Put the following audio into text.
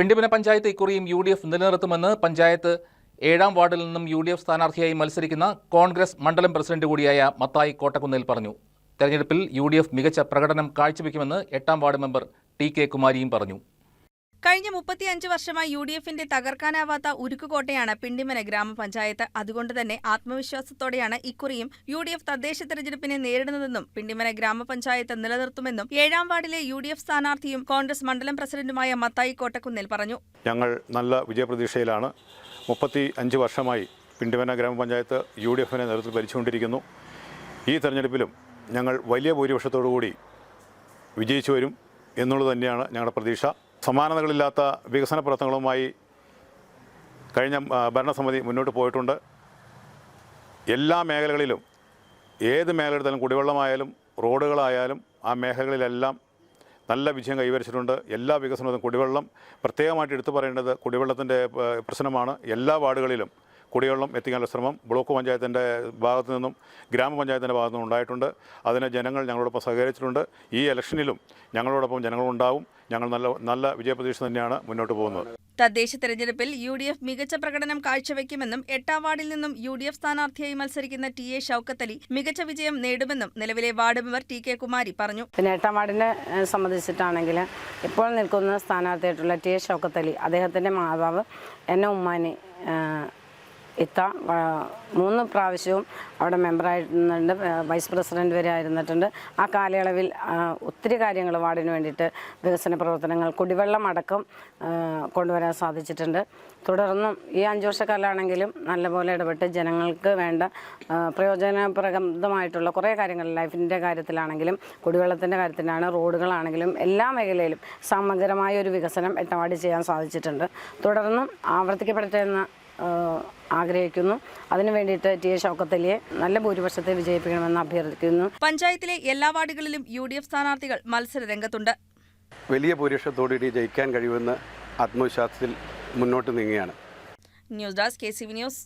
പിണ്ടിമന പഞ്ചായത്ത് ഇക്കുറിയും U D F നിലനിർത്തുമെന്ന് പഞ്ചായത്ത് ഏഴാം വാർഡിൽ നിന്നും യു ഡി എഫ് സ്ഥാനാർത്ഥിയായി മത്സരിക്കുന്ന കോൺഗ്രസ് മണ്ഡലം പ്രസിഡന്റ് കൂടിയായ മത്തായി കോട്ടക്കുന്നിൽ പറഞ്ഞു. തെരഞ്ഞെടുപ്പിൽ യു മികച്ച പ്രകടനം കാഴ്ചവെക്കുമെന്ന് എട്ടാം വാർഡ് മെമ്പർ ടി കെ കുമാരിയും പറഞ്ഞു. കഴിഞ്ഞ മുപ്പത്തിയഞ്ച് വർഷമായി യു ഡി എഫിന്റെ തകർക്കാനാവാത്ത ഉരുക്കുകോട്ടയാണ് പിണ്ടിമന ഗ്രാമപഞ്ചായത്ത്. അതുകൊണ്ട് തന്നെ ആത്മവിശ്വാസത്തോടെയാണ് ഇക്കുറിയും യു ഡി എഫ് തദ്ദേശ തെരഞ്ഞെടുപ്പിനെ നേരിടുന്നതെന്നും പിണ്ടിമന ഗ്രാമപഞ്ചായത്ത് നിലനിർത്തുമെന്നും ഏഴാം വാർഡിലെ യു ഡി എഫ് സ്ഥാനാർത്ഥിയും കോൺഗ്രസ് മണ്ഡലം പ്രസിഡന്റുമായ മത്തായി കോട്ടക്കുന്നിൽ പറഞ്ഞു. ഞങ്ങൾ നല്ല വിജയപ്രതീക്ഷയിലാണ് മുപ്പത്തി അഞ്ച് വർഷമായി പിണ്ടിമന ഗ്രാമപഞ്ചായത്ത് യു ഡി എഫിനെ നേതൃത്വം ഭരിച്ചുകൊണ്ടിരിക്കുന്നു. ഈ തെരഞ്ഞെടുപ്പിലും ഞങ്ങൾ വലിയ ഭൂരിപക്ഷത്തോടുകൂടി വിജയിച്ചു വരും എന്നുള്ളത് തന്നെയാണ് ഞങ്ങളുടെ പ്രതീക്ഷ. സമാനതകളില്ലാത്ത വികസന പ്രവർത്തനങ്ങളുമായി കഴിഞ്ഞ ഭരണസമിതി മുന്നോട്ട് പോയിട്ടുണ്ട്. എല്ലാ മേഖലകളിലും ഏത് മേഖലയെടുത്താലും കുടിവെള്ളമായാലും റോഡുകളായാലും ആ മേഖലകളിലെല്ലാം നല്ല വിജയം കൈവരിച്ചിട്ടുണ്ട്. എല്ലാ വികസനവും കുടിവെള്ളം. പ്രത്യേകമായിട്ട് എടുത്തു പറയേണ്ടത് കുടിവെള്ളത്തിന്റെ പ്രശ്നമാണ്. എല്ലാ വാർഡുകളിലും കുടിവെള്ളം എത്തിക്കാനുള്ള ശ്രമം ബ്ലോക്ക് പഞ്ചായത്തിന്റെ ഭാഗത്തു നിന്നും ഗ്രാമപഞ്ചായത്തിന്റെ ഭാഗത്തു നിന്നും ഉണ്ടായിട്ടുണ്ട്. അതിന് ജനങ്ങൾ ഞങ്ങളോടൊപ്പം സഹകരിച്ചിട്ടുണ്ട്. ഈ ഇലക്ഷനിലും ഞങ്ങളോടൊപ്പം ജനങ്ങളുണ്ടാവും. ഞങ്ങൾ നല്ല നല്ല വിജയപ്രതീക്ഷ തന്നെയാണ് മുന്നോട്ട് പോകുന്നത്. തദ്ദേശ തെരഞ്ഞെടുപ്പിൽ യു ഡി എഫ് മികച്ച പ്രകടനം കാഴ്ചവെക്കുമെന്നും എട്ടാം വാർഡിൽ നിന്നും യു ഡി എഫ് സ്ഥാനാർത്ഥിയായി മത്സരിക്കുന്ന ടി എ ഷൌക്കത്തലി മികച്ച വിജയം നേടുമെന്നും നിലവിലെ ward member T K Kumari പറഞ്ഞു. പിന്നെ എട്ടാം വാർഡിനെ സംബന്ധിച്ചിട്ടാണെങ്കിൽ ഇപ്പോൾ നിൽക്കുന്ന സ്ഥാനാർത്ഥിയായിട്ടുള്ള ടി എ ഷൗക്കത്തലി അദ്ദേഹത്തിന്റെ മാതാവ് എന്നെ ഉമ്മാനി ഇത്ത മൂന്ന് പ്രാവശ്യവും അവിടെ മെമ്പറായിരുന്നുണ്ട് വൈസ് പ്രസിഡന്റ് വരെ ആയിരുന്നിട്ടുണ്ട്. ആ കാലയളവിൽ ഒത്തിരി കാര്യങ്ങൾ വാർഡിന് വേണ്ടിയിട്ട് വികസന പ്രവർത്തനങ്ങൾ കുടിവെള്ളം അടക്കം കൊണ്ടുവരാൻ സാധിച്ചിട്ടുണ്ട്. തുടർന്നും ഈ അഞ്ച് വർഷക്കാലാണെങ്കിലും നല്ലപോലെ ഇടപെട്ട് ജനങ്ങൾക്ക് വേണ്ട പ്രയോജനപ്രദമായിട്ടുള്ള കുറേ കാര്യങ്ങൾ ലൈഫിന്റെ കാര്യത്തിലാണെങ്കിലും കുടിവെള്ളത്തിന്റെ കാര്യത്തിലാണ് റോഡുകളാണെങ്കിലും എല്ലാ മേഖലയിലും സമഗ്രമായ ഒരു വികസനം എട്ടവാടി ചെയ്യാൻ സാധിച്ചിട്ടുണ്ട്. തുടർന്നും ആവർത്തിക്കപ്പെടട്ടെ എന്ന് ആ, ആഗ്രഹിക്കുന്നു. അതിനു വേണ്ടിയിട്ട് ടി എ ഷൗക്കത്തലിയെ നല്ല ഭൂരിപക്ഷത്തെ വിജയിപ്പിക്കണമെന്ന് അഭ്യർത്ഥിക്കുന്നു. പഞ്ചായത്തിലെ എല്ലാ വാർഡുകളിലും യു ഡി എഫ് സ്ഥാനാർത്ഥികൾ മത്സര രംഗത്തുണ്ട്. വലിയ ഭൂരിപക്ഷത്തോടുകൂടി ജയിക്കാൻ കഴിയുമെന്ന് ആത്മവിശ്വാസത്തിൽ മുന്നോട്ട് നീങ്ങുകയാണ്. News desk K C V news.